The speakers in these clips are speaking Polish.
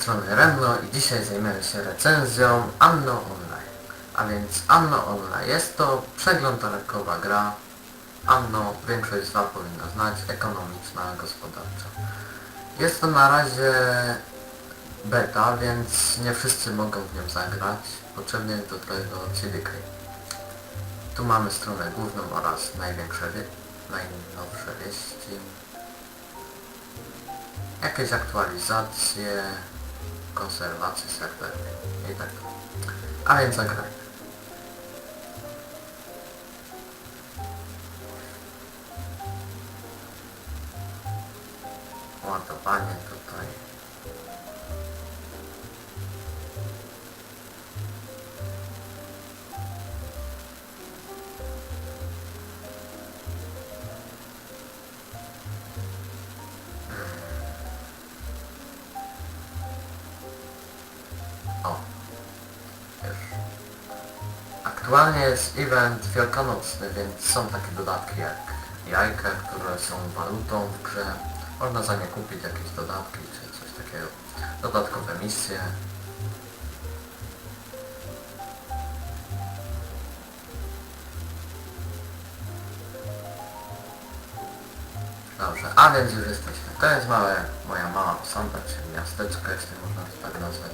strony Renno i dzisiaj zajmiemy się recenzją Anno Online. A więc Anno Online jest to przeglądarkowa gra. Anno większość z Was powinna znać, ekonomiczna, gospodarcza. Jest to na razie beta, więc nie wszyscy mogą w nią zagrać. Potrzebny jest do tego CD Key. Tu mamy stronę główną oraz największe, najnowsze wieści jakieś aktualizacje, konserwacje serwerów i tak. A więc zagrajmy. Ładowanie tutaj. Aktualnie jest event wielkanocny, więc są takie dodatki jak jajka, które są walutą w grze. Można za nie kupić jakieś dodatki czy coś takiego. Dodatkowe misje. Dobrze, a więc już jesteśmy. To jest małe, moja mała osada, czy miasteczko, jeśli można to tak nazwać.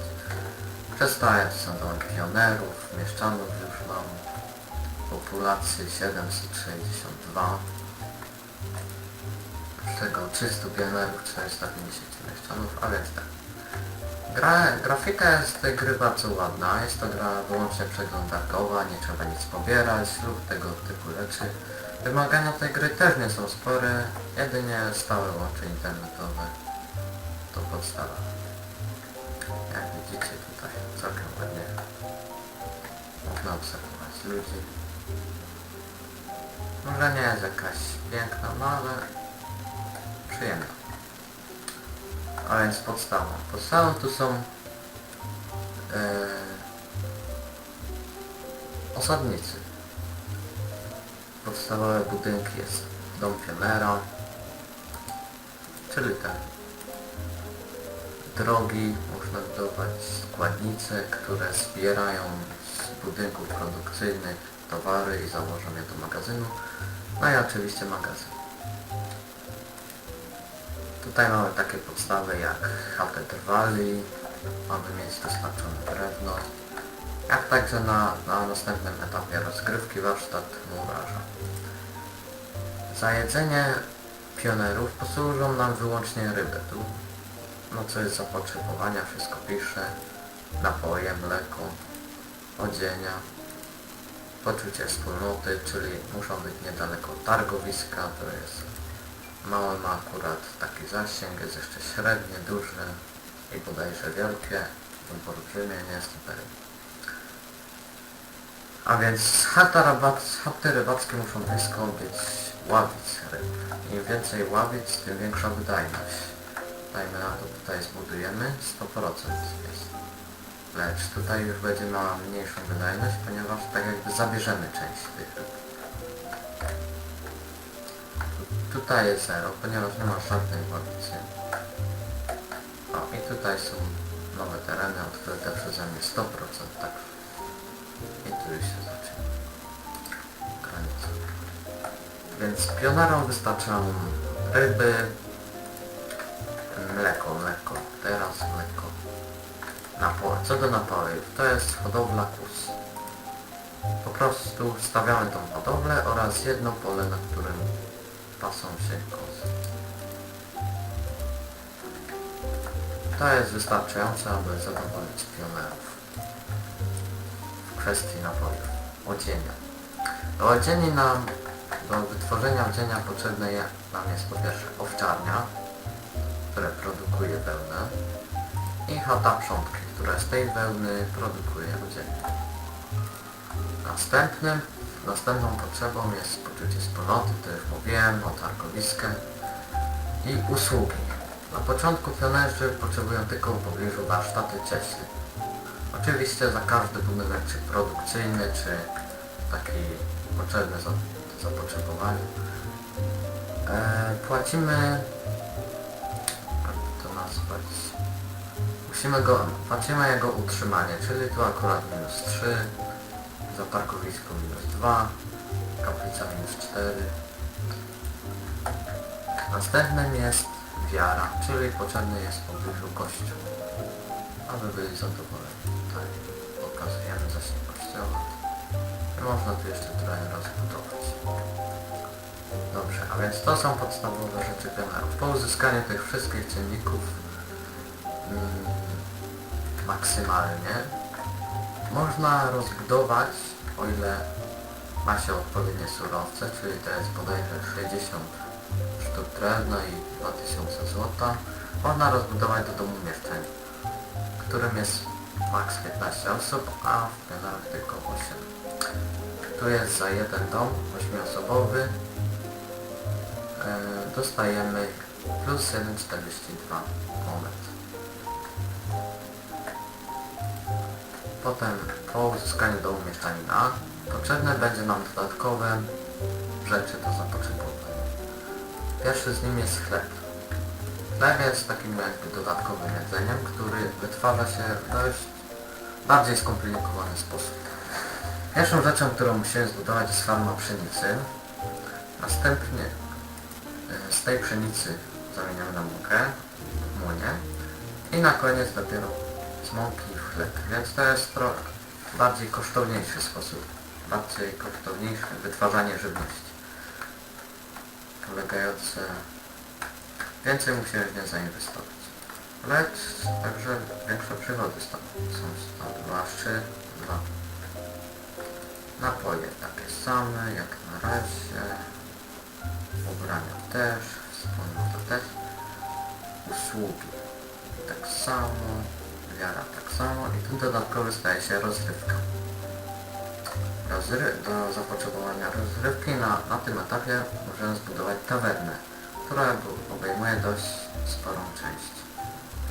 Przestaję, to są domy pionerów, mieszczanów mam. Populacji 762. Z tego 300 pionerów, 450 mieszczanów, a więc tak. Gra, grafika jest tej gry bardzo ładna, jest to gra wyłącznie przeglądarkowa, nie trzeba nic pobierać lub tego typu rzeczy. Wymagania tej gry też nie są spore, jedynie stałe łącze internetowe. To podstawa. Jak widzicie tutaj całkiem ładnie można obserwować ludzi. Może nie jest jakaś piękna, no ale przyjemna. A więc podstawa. Podstawą tu są e, osadnicy. Podstawowe budynki jest dom pionera, czyli ten drogi, można budować składnice, które zbierają budynków produkcyjnych towary i założą je do magazynu. No i oczywiście magazyn. Tutaj mamy takie podstawy jak chatę trwali, mamy mieć dostarczone drewno, jak także na, na następnym etapie rozgrywki warsztat murarza. Za jedzenie pionerów posłużą nam wyłącznie ryby. Tu no co jest zapotrzebowania, wszystko pisze. Napoje, mleko, odzienia, poczucie wspólnoty, czyli muszą być niedaleko targowiska, to jest małe ma akurat taki zasięg, jest jeszcze średnie, duże i bodajże wielkie, lub olbrzymie, nie jestem pewien. A więc chata rabac, chaty rybackie muszą blisko być ławic ryb. Im więcej ławic, tym większa wydajność. Dajmy na to, tutaj zbudujemy, 100% jest. Lecz tutaj już będzie miała mniejszą wydajność, ponieważ tak jakby zabierzemy część tych ryb. Tu- Tutaj jest 0, ponieważ nie ma żadnej ławicy. O, i tutaj są nowe tereny odkryte przeze mnie 100%, tak. I tu już się zaczyna granica. Więc pionerom wystarczą ryby, mleko, mleko, teraz mleko. Napoje. Co do napojów, to jest hodowla kus. Po prostu stawiamy tą hodowlę oraz jedno pole, na którym pasą się kozy. To jest wystarczające, aby zadowolić pionerów w kwestii napojów. Odzienia. Do odzieni nam, do wytworzenia odzienia potrzebne nam jest po pierwsze owczarnia, które produkuje wełnę i chata przątki, która z tej wełny produkuje odzienie. Następnym, następną potrzebą jest poczucie wspólnoty, to już mówiłem, o targowiskę i usługi. Na początku pionerzy potrzebują tylko w pobliżu warsztaty cieśli. Oczywiście za każdy budynek, czy produkcyjny, czy taki potrzebny za, do zapotrzebowania. E, płacimy, jak to nazwać, Musimy go, płacimy jego utrzymanie, czyli tu akurat minus 3, za parkowisko minus 2, kaplica minus 4. Następnym jest wiara, czyli potrzebny jest w pobliżu kościół, aby byli zadowoleni. Tutaj pokazujemy zasięg kościoła. I można tu jeszcze trochę rozbudować. Dobrze, a więc to są podstawowe rzeczy pionerów. Po uzyskaniu tych wszystkich czynników mm, maksymalnie można rozbudować, o ile ma się odpowiednie surowce, czyli to jest bodajże 60 sztuk drewna i 2000 złota, można rozbudować do domu mieszczenia, w którym jest maks 15 osób, a w pionerach tylko 8. Tu jest za jeden dom 8-osobowy, e, dostajemy plus 1,42 monet. Potem po uzyskaniu domu mieszczanina potrzebne będzie nam dodatkowe rzeczy do zapotrzebowania. Pierwszy z nich jest chleb. Chleb jest takim jakby dodatkowym jedzeniem, który wytwarza się w dość bardziej skomplikowany sposób. Pierwszą rzeczą, którą musimy zbudować jest farma pszenicy. Następnie e, z tej pszenicy zamieniamy na mąkę w młynie i na koniec dopiero z mąki Więc to jest trochę bardziej kosztowniejszy sposób, bardziej kosztowniejsze wytwarzanie żywności. Polegające... Więcej musimy w nie zainwestować. Lecz także większe przygody stąd są stąd, zwłaszcza dwa napoje takie same jak na razie, ubrania też, wspólnota też, usługi tak samo, wiara tak samo i tu dodatkowy staje się rozrywka. Rozry do zapotrzebowania rozrywki na, na tym etapie możemy zbudować tawernę, która obejmuje dość sporą część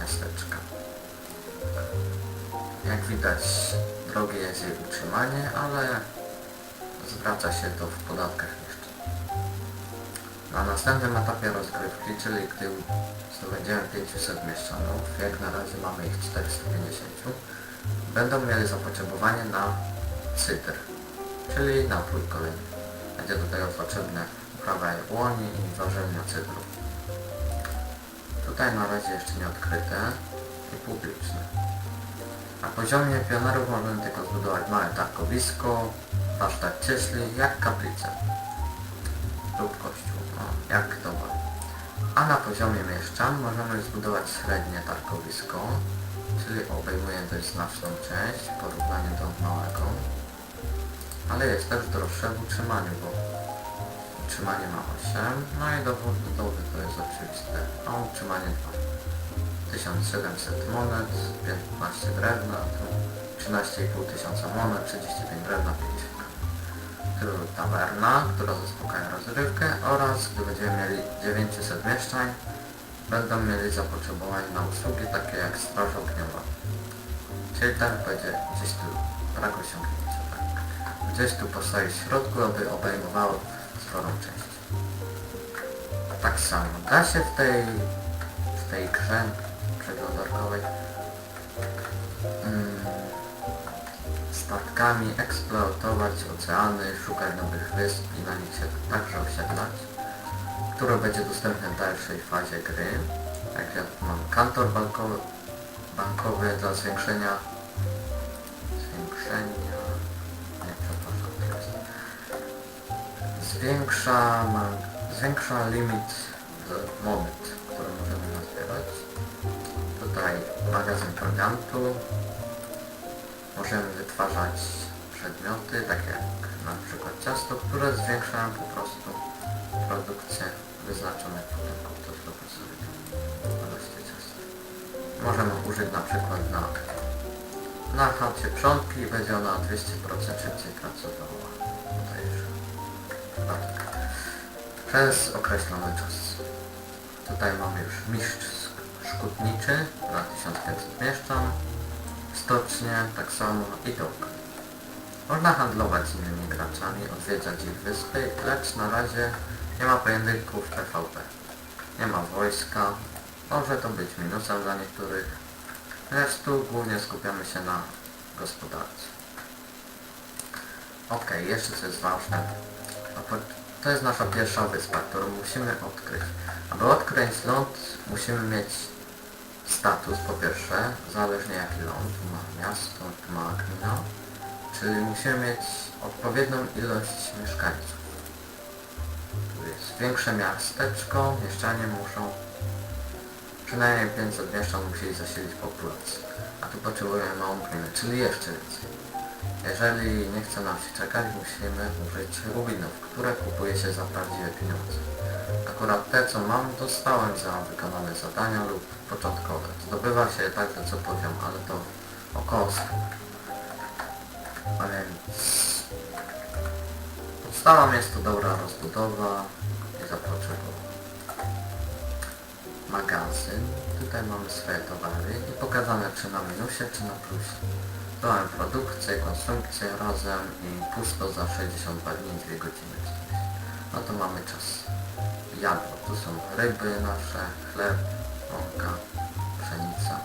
miasteczka. Jak widać drogie jest jej utrzymanie, ale zwraca się to w podatkach. Na następnym etapie rozgrywki, czyli gdy zdobędziemy 500 mieszczanów, jak na razie mamy ich 450, będą mieli zapotrzebowanie na cydr, czyli napój kolejny. Będzie do tego potrzebne uprawa jabłoni i ważenia cydru. Tutaj na razie jeszcze nie odkryte i publiczne. Na poziomie pionerów możemy tylko zbudować małe targowisko, warsztat cieśli, jak kaplicę lub kościół, no, jak kto woli. A na poziomie mieszczan możemy zbudować średnie targowisko, czyli obejmuje dość znaczną część w porównaniu do małego, ale jest też droższe w utrzymaniu, bo utrzymanie ma 8, no i dowód budowy to jest oczywiste, a utrzymanie 2. 1700 monet, 15 drewna, tu 13,5 tysiąca monet, 35 drewna, 50 Tawerna, która zaspokaja rozrywkę oraz gdy będziemy mieli 900 mieszczań, będą mieli zapotrzebowanie na usługi takie jak straż ogniowa. Czyli tak będzie gdzieś tu brak osiągnięcia, tak. Gdzieś tu postawić w środku, aby obejmowało sporą część. Tak samo da się w tej w tej grze statkami eksploatować oceany, szukać nowych wysp i na nich się także osiedlać, które będzie dostępne w dalszej fazie gry. Tu mam kantor bankowy, bankowy dla zwiększenia zwiększenia nie przepraszam teraz zwiększa ma, zwiększa limit monet, które możemy nazbierać. Tutaj magazyn prowiantu. Możemy wytwarzać przedmioty, takie jak na przykład ciasto, które zwiększają po prostu produkcję wyznaczonych budynków. To zróbmy sobie ilości ciasta. Możemy użyć na przykład na, na chacie przątki i będzie ona 200% szybciej pracowała. Tak. Przez określony czas. Tutaj mamy już mistrz szkutniczy na 1500 mieszczan, stocznie tak samo i dok. Można handlować z innymi graczami, odwiedzać ich wyspy, lecz na razie nie ma pojedynków PvP. Nie ma wojska, może to być minusem dla niektórych, Lecz tu głównie skupiamy się na gospodarce. Okej, jeszcze co jest ważne. To jest nasza pierwsza wyspa, którą musimy odkryć. Aby odkryć ląd, musimy mieć status po pierwsze, zależnie jaki ląd. Tu ma miasto, tu ma gmina. Czyli musimy mieć odpowiednią ilość mieszkańców. Tu jest większe miasteczko, mieszczanie muszą przynajmniej 500 mieszczan musieli zasilić populację. A tu potrzebujemy małą gminę, czyli jeszcze więcej. Jeżeli nie chce nam się czekać, musimy użyć rubinów, które kupuje się za prawdziwe pieniądze. Akurat te, co mam, dostałem za wykonane zadania lub początkowe. Zdobywa się je także co poziom, ale to około 100. A więc... Podstawą jest to dobra rozbudowa i zapotrzebowanie. Magazyn. Tutaj mamy swoje towary i pokazane czy na minusie, czy na plusie. Dałem produkcję, konsumpcję razem i pusto za 62 dni i 2 godziny. No to mamy czas. Jadło. Tu są ryby nasze, chleb, mąka, pszenica.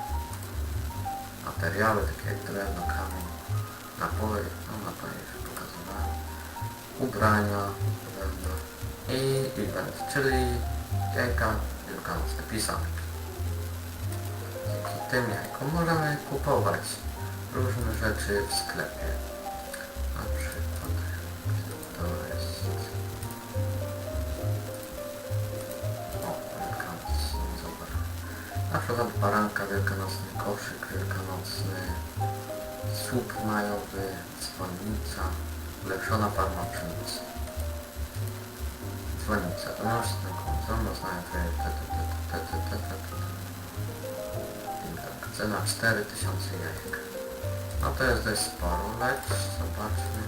Materiały takie jak drewno, kamień, napoje, no napoje już pokazywałem. Ubrania, drewno i event, czyli jajka wielkanocne, pisanki. Dzięki tym jajkom możemy kupować różne rzeczy w sklepie. Na przykład to jest... O, wielkanocny, zobacz. Na przykład baranka wielkanocny, koszyk wielkanocny, słup majowy, dzwonnica, ulepszona parma pszenicy. Dzwonnica, to nocny kąt, znają te, te, te, te, te, te, te, te, te. I tak, cena 4000 jajek. No to jest dość sporo, lecz zobaczmy.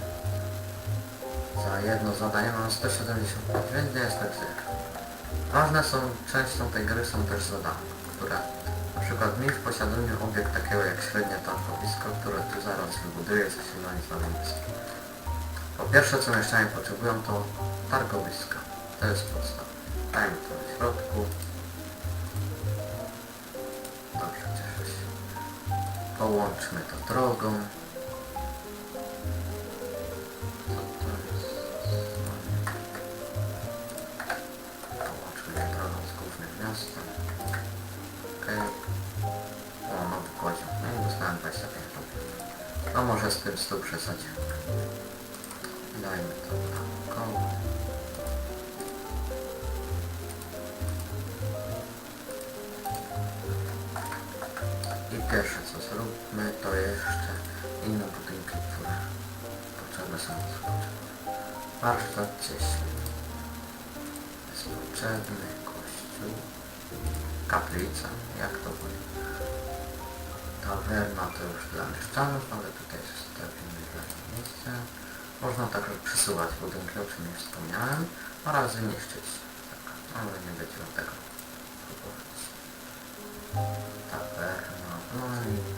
Za jedno zadanie mam 175, więc nie jest tak źle. Ważne są, częścią tej gry są też zadania, które na przykład mi w posiadaniu obiekt takiego jak średnie targowisko, które tu zaraz wybuduję na wyspy. Po pierwsze co mieszczanie potrzebują to targowiska. To jest podstawa. Dajmy to w środku. Dobrze. Połączmy to drogą. Połączmy to drogą z głównym miastem. Okej. O, nowy poziom. No i dostałem 25 rubli. No może z tym 100 przesadzimy. Dajmy to tam koło. Zróbmy to jeszcze inne budynki, które potrzebne są. Warsztat cieśli. Jest potrzebny kościół. Kaplica, jak to woli. Tawerna to już dla mieszczanów, ale tutaj zostawimy dla nich miejsce. Można także przesuwać budynki, o czym już wspomniałem, oraz zniszczyć. Tak, ale nie będziemy tego próbować. Tawerna, no i...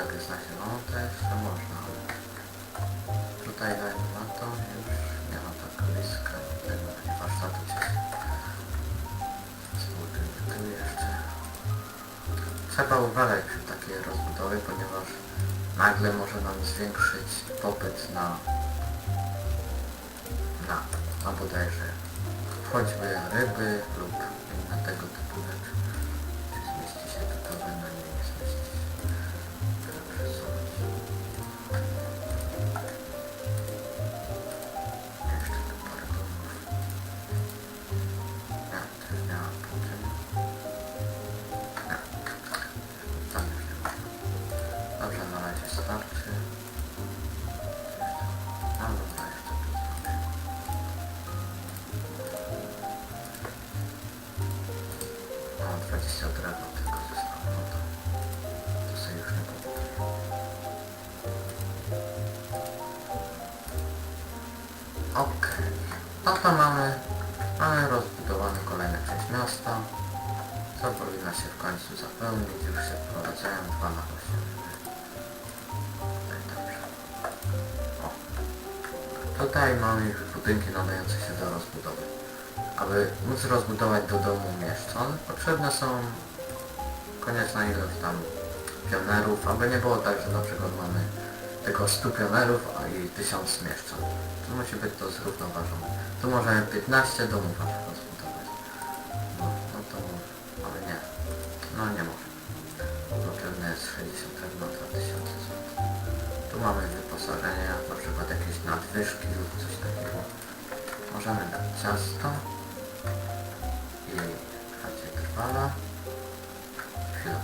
Na jak jest nazielone, to jeszcze można, ale tutaj dajmy na to, już nie ma tak bliska do tego, nie warsztatu cieszy. Zbuduję tu jeszcze. Trzeba uważać przy takiej rozbudowie, ponieważ nagle może nam zwiększyć popyt na na, na bodajże choćby ryby lub część miasta. Co powinno się w końcu zapełnić, już się wprowadzają 2 na 8. Tutaj mamy już budynki nadające się do rozbudowy. Aby móc rozbudować do domu mieszczan, potrzebne są konieczna ilość tam pionerów, aby nie było tak, że na przykład mamy tylko 100 pionerów, a i 1000 mieszczan. To musi być to zrównoważone. Tu możemy 15 domów. Mamy wyposażenie, na przykład jakieś nadwyżki lub coś takiego. Możemy dać ciasto i chacie trwala. Chwila.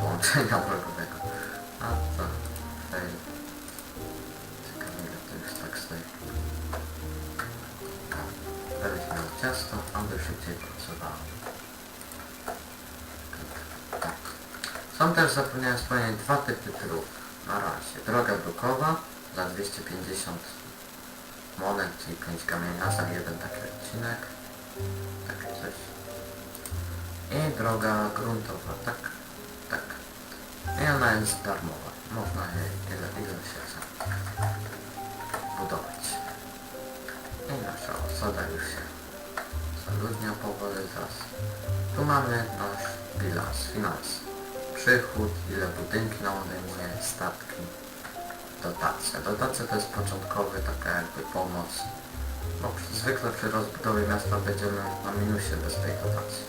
Połączenia wrogowego. A to fail. Ciekawe ile to już tak stoi. Weź miał ciasto, aby szybciej pracowało. Tak. Są też, zapomniałem wspomnieć, dwa typy dróg. Droga brukowa za 250 monet, czyli 5 kamienia za jeden taki odcinek. Takie coś. I droga gruntowa, tak, tak. I ona jest darmowa. Można jej ile, ile się chce budować. I nasza osada już się zaludnia powoli zaraz. Tu mamy nasz bilans, finans. Przychód, ile budynki nam odejmuje, statki, dotacje. Dotacja to jest początkowy, taka jakby pomoc. Bo przy- zwykle przy rozbudowie miasta będziemy na minusie bez tej dotacji.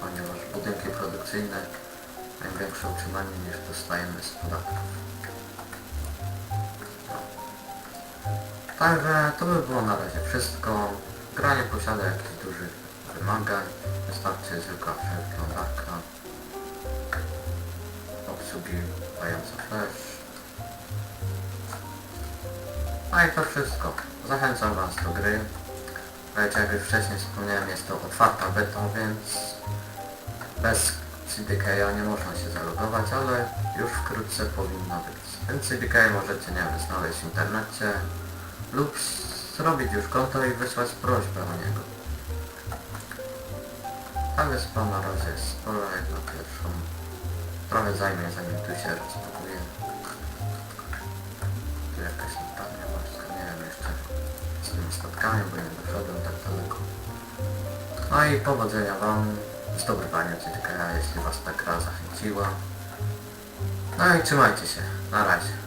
Ponieważ budynki produkcyjne mają większe utrzymanie niż dostajemy z podatków. Także to by było na razie wszystko. Gra nie posiada jakichś dużych wymagań. Wystarczy zwykła przeglądarka. Dająca flash. No i to wszystko. Zachęcam Was do gry. Wiecie, jak już wcześniej wspomniałem, jest to otwarta beta, więc bez CDK nie można się zalogować, ale już wkrótce powinno być. Ten CDK możecie, nie wiem, znaleźć w internecie lub zrobić już konto i wysłać prośbę o niego. Ta wyspa na razie jest spora jak na pierwszą. Trochę zajmie zanim tu się rozpakuje. Tu jakaś latarnia morska, nie wiem jeszcze z tymi statkami, bo nie doszedłem tak daleko. No i powodzenia Wam w zdobywaniu CDK, jeśli Was ta gra zachęciła. No i trzymajcie się. Na razie.